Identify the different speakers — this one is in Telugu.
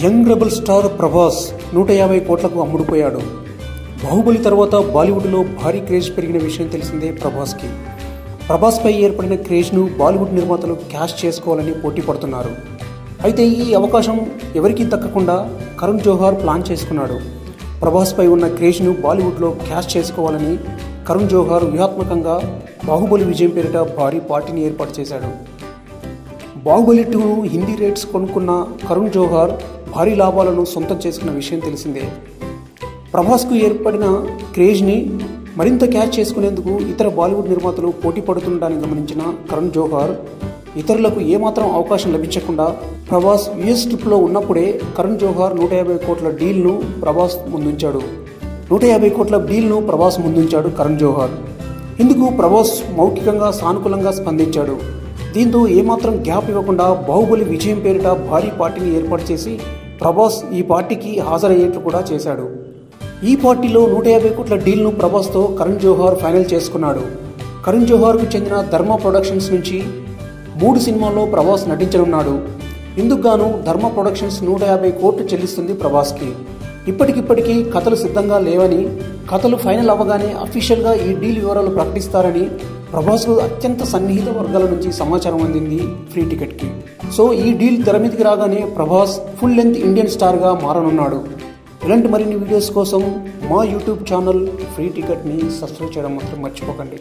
Speaker 1: యంగ్ రెబల్ స్టార్ ప్రభాస్ నూట యాభై కోట్లకు అమ్ముడుపోయాడు. బాహుబలి తర్వాత బాలీవుడ్లో భారీ క్రేజ్ పెరిగిన విషయం తెలిసిందే ప్రభాస్కి. ప్రభాస్పై ఏర్పడిన క్రేజ్ను బాలీవుడ్ నిర్మాతలు క్యాష్ చేసుకోవాలని పోటీ పడుతున్నారు. అయితే ఈ అవకాశం ఎవరికీ దక్కకుండా కరుణ్ జోహార్ ప్లాన్ చేసుకున్నాడు. ప్రభాస్పై ఉన్న క్రేజ్ను బాలీవుడ్లో క్యాష్ చేసుకోవాలని కరుణ్ జోహార్ వ్యూహాత్మకంగా బాహుబలి విజయం పేరిట భారీ పార్టీని ఏర్పాటు చేశాడు. బాహుబలి టూను హిందీ రేట్స్ కొనుక్కున్న కరుణ్ జోహార్ భారీ లాభాలను సొంతం చేసుకున్న విషయం తెలిసిందే. ప్రభాస్కు ఏర్పడిన క్రేజ్ని మరింత క్యాచ్ చేసుకునేందుకు ఇతర బాలీవుడ్ నిర్మాతలు పోటీ పడుతుండడాన్ని గమనించిన కరణ్ జోహార్ ఇతరులకు ఏమాత్రం అవకాశం లభించకుండా ప్రభాస్ యుఎస్ ట్రిప్లో ఉన్నప్పుడే కరణ్ జోహార్ నూట యాభై కోట్ల డీల్ను ప్రభాస్ ముందుంచాడు. నూట యాభై కోట్ల డీల్ను ప్రభాస్ ముందుంచాడు కరణ్ జోహార్. ఇందుకు ప్రభాస్ మౌఖికంగా సానుకూలంగా స్పందించాడు. దీంతో ఏమాత్రం గ్యాప్ ఇవ్వకుండా బాహుబలి విజయం పేరిట భారీ పార్టీని ఏర్పాటు చేసి ప్రభాస్ ఈ పార్టీకి హాజరయ్యేట్లు కూడా చేశాడు. ఈ పార్టీలో నూట యాభై కోట్ల డీల్ను ప్రభాస్తో కరణ్ జోహార్ ఫైనల్ చేసుకున్నాడు. కరణ్ జోహార్కు చెందిన ధర్మ ప్రొడక్షన్స్ నుంచి మూడు సినిమాల్లో ప్రభాస్ నటించనున్నాడు. ఇందుకుగాను ధర్మ ప్రొడక్షన్స్ నూట యాభై కోట్లు చెల్లిస్తుంది ప్రభాస్కి. ఇప్పటికిప్పటికీ కథలు సిద్ధంగా లేవని కథలు ఫైనల్ అవ్వగానే అఫీషియల్గా ఈ డీల్ వివరాలు ప్రకటిస్తారని ప్రభాస్కు అత్యంత సన్నిహిత వర్గాల నుంచి సమాచారం అందింది ఫ్రీ టికెట్కి. సో ఈ డీల్ తెర మీదకి రాగానే ప్రభాస్ ఫుల్ లెంత్ ఇండియన్ స్టార్గా మారనున్నాడు. ఇలాంటి మరిన్ని వీడియోస్ కోసం మా యూట్యూబ్ ఛానల్ ఫ్రీ టికెట్ని సబ్స్క్రైబ్ చేయడం మాత్రం మర్చిపోకండి.